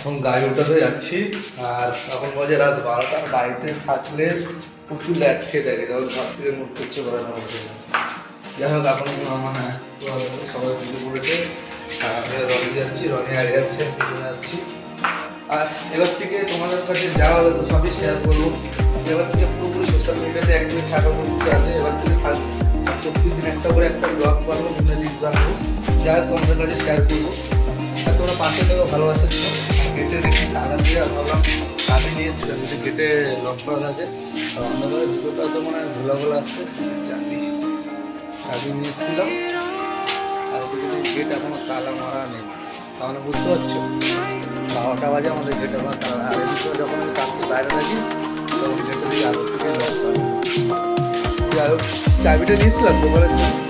এখন গাড়ি উঠাতে যাচ্ছি, আর এখন বাজে রাত বারোটা বাড়িতে থাকলে প্রচুর ল্যাট খেয়ে তখন ঘর থেকে মুখ করছে করে না বলতে যাই হোক, এখন মানে সবাই পুজো করেছে আর আমি রনি যাচ্ছি, রনি আগে যাচ্ছে যাচ্ছি। আর এবার থেকে তোমাদের কাছে যাওয়া হবে তো সবই শেয়ার করব। এবার থেকে পুরোপুরি সোশ্যাল মিডিয়াতে একদিন থাকা করতে আছে, এবার থেকে থাক- প্রত্যেকদিন একটা করে একটা ব্লগ করব লিঙ্ক বানাবো, যা তোমাদের কাছে শেয়ার করব। আর তোমরা পাশে থেকে, ভালোবাসা গেটে দেখি তালা দিয়ে ভাবলাম কাজে নিয়ে এসেছিলাম যদি গেটে লক করা থাকে অন্ধকারে দুটোটা তো মানে ধুলা গোলা আসছে, চাবি চাবি নিয়ে এসেছিলাম। আর গেট এখনও তালা মারা নেই। তাহলে বুঝতে পারছ, বারোটা বাজে আমাদের গেটে আমার তালা। আর এদিকে যখন আমি কালকে বাইরে থাকি, তখন গেটে দিয়ে আলো থেকে লক করা। যাই হোক, চাবিটা নিয়েছিলাম দোকানের জন্য।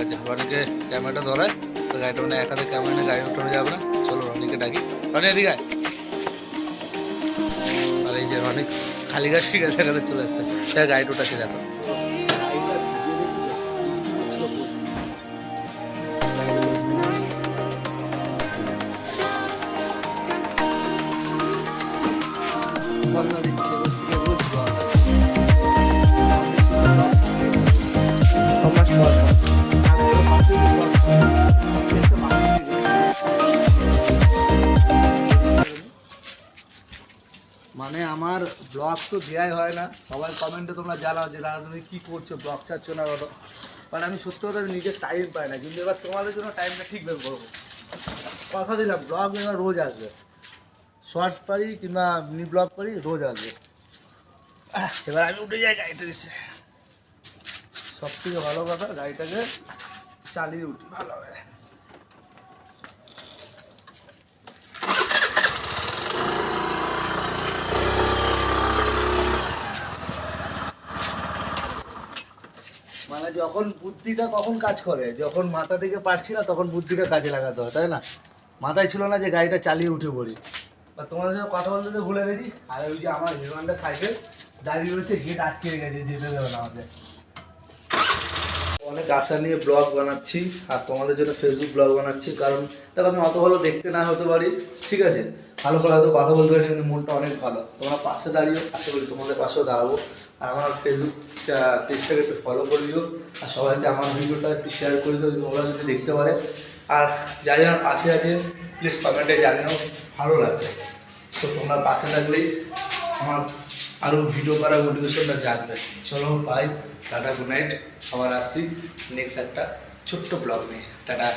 গেছে রনিকে ক্যামেরাটা ধরায় তো গাড়িটা মানে এক হাতে ক্যামেরা নিয়ে গাড়ি উঠানো যাবে না। চলো রনিকে ডাকি। রনি, এদিকে আর এই যে রনি খালি গাছ ঠিক আছে, এখানে চলে আসছে। সে গাড়িটা উঠাচ্ছে, দেখো। মানে আমার ব্লগ তো দেওয়াই হয় না। সবাই কমেন্টে তোমরা জানাও যে, দাদা, তুমি কী করছ? ব্লগ চাচ্ছ না বলো মানে আমি সত্যি কথা আমি নিজের টাইম পাই না, কিন্তু এবার তোমাদের জন্য টাইমটা ঠিক করব। কথা দিলাম, ব্লগ এবার রোজ আসবে। শর্টস পারি কিংবা মিনি ব্লগ পারি রোজ আসবে। এবার আমি উঠে যাই গাড়িটা দিচ্ছে সব থেকে ভালো কথা, গাড়িটাকে চালিয়ে উঠি ভালো হবে মানে যখন বুদ্ধিটা কখন কাজ করে, যখন মাথা থেকে পারছি না তখন বুদ্ধিটা কাজে লাগাতে হয়, তাই না? মাথায় ছিল না যে গাড়িটা চালিয়ে উঠে পড়ি। বা তোমাদের সাথে কথা বলতে তো ভুলে গেছি, আর ওই যে আমার হিরো হন্ডা সাইকেল, দাঁড়িয়ে রয়েছে গেট আটকে গেছে যেতে দেবে না আমাদের অনেক আশা নিয়ে ব্লগ বানাচ্ছি, আর তোমাদের জন্য ফেসবুক ব্লগ বানাচ্ছি, কারণ দেখো আমি অত ভালো দেখতে না হতে পারি, ঠিক আছে? ভালো করে হয়তো কথা বলতে পারি কিন্তু মনটা অনেক ভালো। তোমরা পাশে দাঁড়িয়ে আশা করি তোমাদের পাশেও দাঁড়াবো। আর আমার ফেসবুক পেজটাকে একটু ফলো করে দিও আর সবাইকে আমার ভিডিওটা একটু শেয়ার করে দিও ওরা যদি দেখতে পারে। আর যারা যারা পাশে আছে প্লিজ কমেন্টে জানিও, ভালো লাগবে। তো তোমরা পাশে থাকলেই আমার আরও ভিডিও করার মোটিভেশনটা জাগবে। চলো বাই টাটা গুড নাইট আবার আসছি নেক্সট একটা ছোট্ট ব্লগ নিয়ে। টাটা।